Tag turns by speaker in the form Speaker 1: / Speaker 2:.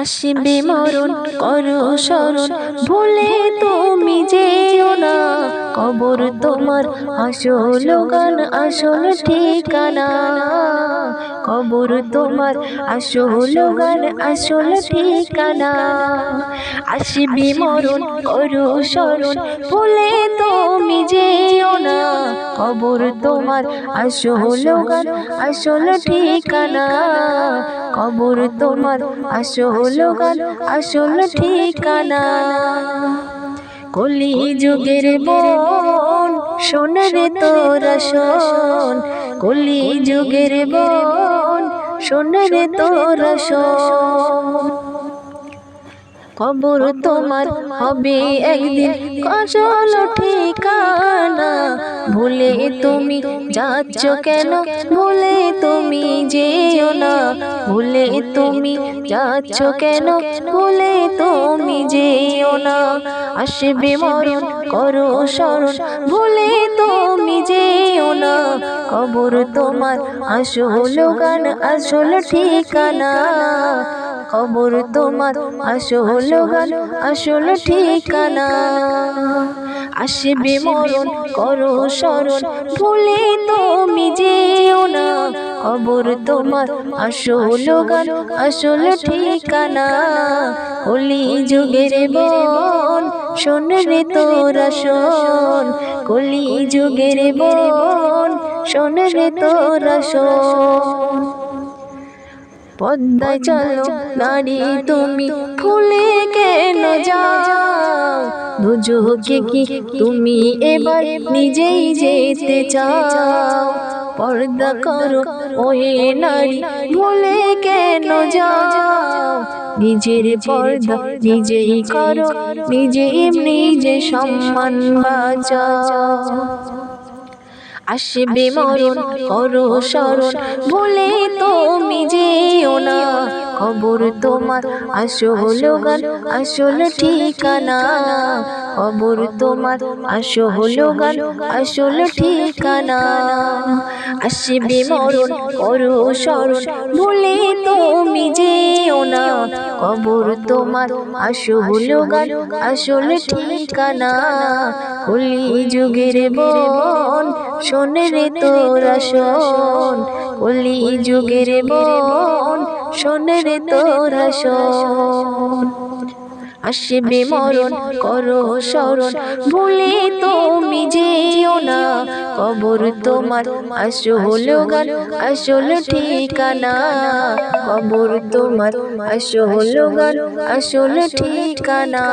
Speaker 1: আসবে মরণ করো স্মরণ ভুলে তুমি যেও না। কবর তোমার আসল গান আসল ঠিকানা। কবর তোমার আসল গান আসল ঠিকানা। আসবে মরণ করো স্মরণ ভুলে তুমি যেও না। কবর তোমার আসল গান আসল ঠিকানা। কবর তোমার আসল গান আসল ঠিকানা। কলি যুগের বন শোন রে তোরা শোন কলি যুগের বন শোন রে তোরা শোন কবর তোমার হবে একদিন। কচল ঠিকানা ভুলে তুমি যাচ্ছ কেন? ভুলে তুমি যেও না। ভুলে তুমি যাচ্ছ কেন? ভুলে তুমি যেও না। আসবে মরণ, করো স্মরণ। ভুলে তুমি যেও না। কবর তোমার আসল গান, আসল ঠিকানা। খবর তোমার, আসল গান, আসল ঠিকানা। আসবে মরণ, করো স্মরণ ভুলে তুমি যেও না। খবর তোমার, আসল গান, আসল ঠিকানা। কলি যুগের বন, শোন রে তোরা শোন কলি যুগের বন, শোন রে তোরা শোন পদ্মায় চলো, নারী তুমি ফুলে কেন যাও? দুজোকে কি তুমি এবার নিজেই যেতে চাও? পর্দা করো, ওহে নারী ভুলে কেন যাও? নিজের পর্দা নিজেই করো, নিজে নিজে সম্মান বাঁচাও। আসবে মরণ, করো স্মরণ ভুলে তুমি যেও না খবর তোমার আসল গান আসল ঠিকানা। খবর তোমার আসল গান আসল ঠিকানা। আসবে মরণ, করো স্মরণ ভুলে তুমি যেও না। খবর তোমার আসল গান আসল ঠিকানা। কলি যুগের বন, শোন রে তোরা শোন কলি যুগের বন শোন রে তোরা শোন। আসবে মরণ করো স্মরণ ভুলে তুমি যেও না। কবর তোমার আসল গান, আসল ঠিকানা। কবর তোমার আসল গান, আসল ঠিকানা।